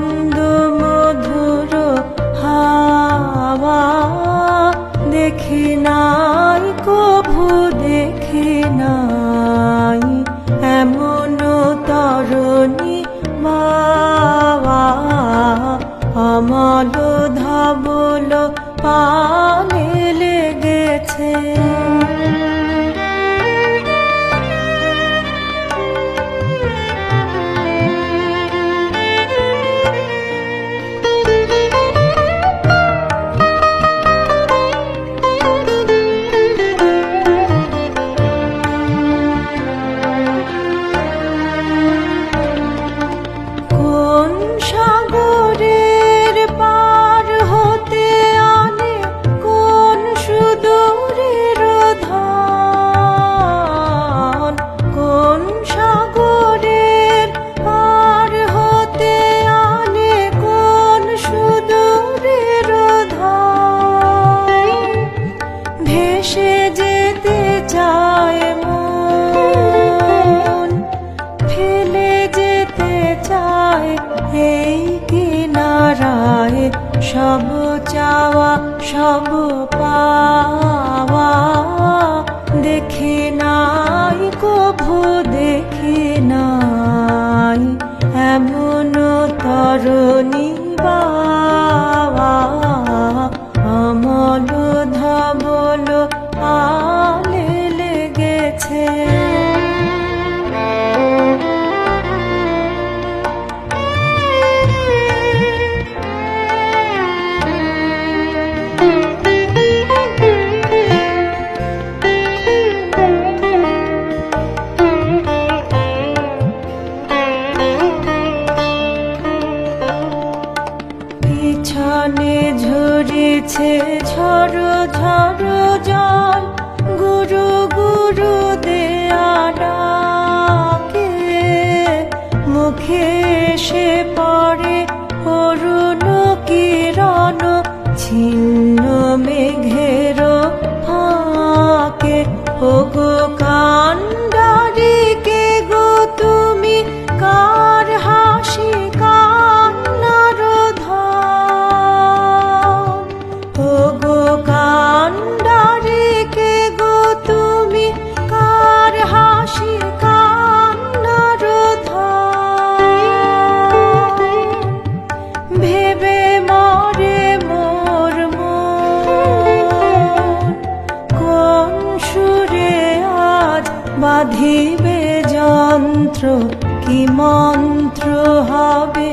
মন্দ মধুর হাওয়া দেখি নাই, কভু দেখি নাই এমন তরণী বাবা। অমল ধবল পানে লেগেছে। ভেসে যেতে চায় মন, ফেলে যেতে চায় এই কিনারায়। সব চাওয়া, সব পাওয়া দেখি নাই, কভু দেখি নাই। এমন তরণী বাবা। পিছনে ঝরেছে ঝড় ঝড় জল গুরু গুরু দেয়া ডাকে মুখে এসে পড়ে অরুণ কিরণ, ছিন্ন মেঘের ফাঁকে। ওগো বাঁধিবে যন্ত্র কি মন্ত্র হবে?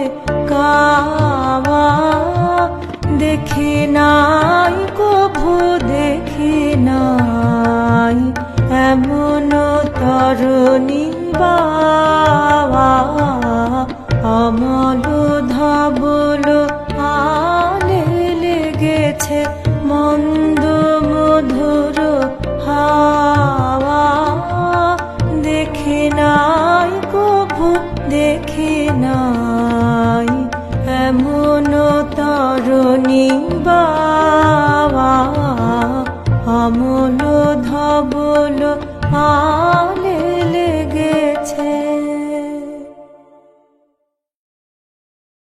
ஆலே